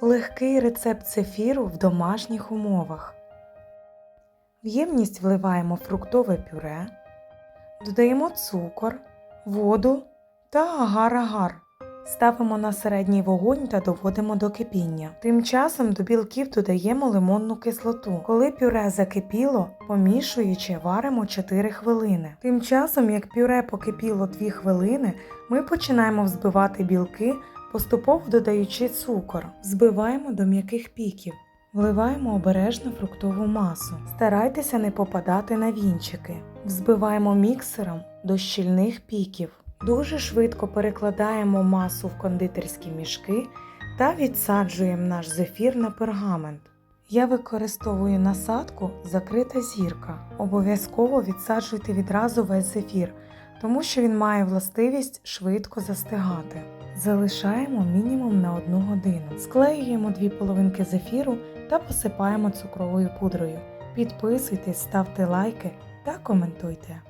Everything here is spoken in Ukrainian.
Легкий рецепт цефіру в домашніх умовах. В ємність вливаємо фруктове пюре, додаємо цукор, воду та агар-агар. Ставимо на середній вогонь та доводимо до кипіння. Тим часом до білків додаємо лимонну кислоту. Коли пюре закипіло, помішуючи, варимо 4 хвилини. Тим часом, як пюре покипіло 2 хвилини, ми починаємо взбивати білки, поступово додаючи цукор. Взбиваємо до м'яких піків. Вливаємо обережно фруктову масу. Старайтеся не попадати на вінчики. Взбиваємо міксером до щільних піків. Дуже швидко перекладаємо масу в кондитерські мішки та відсаджуємо наш зефір на пергамент. Я використовую насадку закрита зірка. Обов'язково відсаджуйте відразу весь зефір, тому що він має властивість швидко застигати. Залишаємо мінімум на 1 годину. Склеюємо дві половинки зефіру та посипаємо цукровою пудрою. Підписуйтесь, ставте лайки та коментуйте.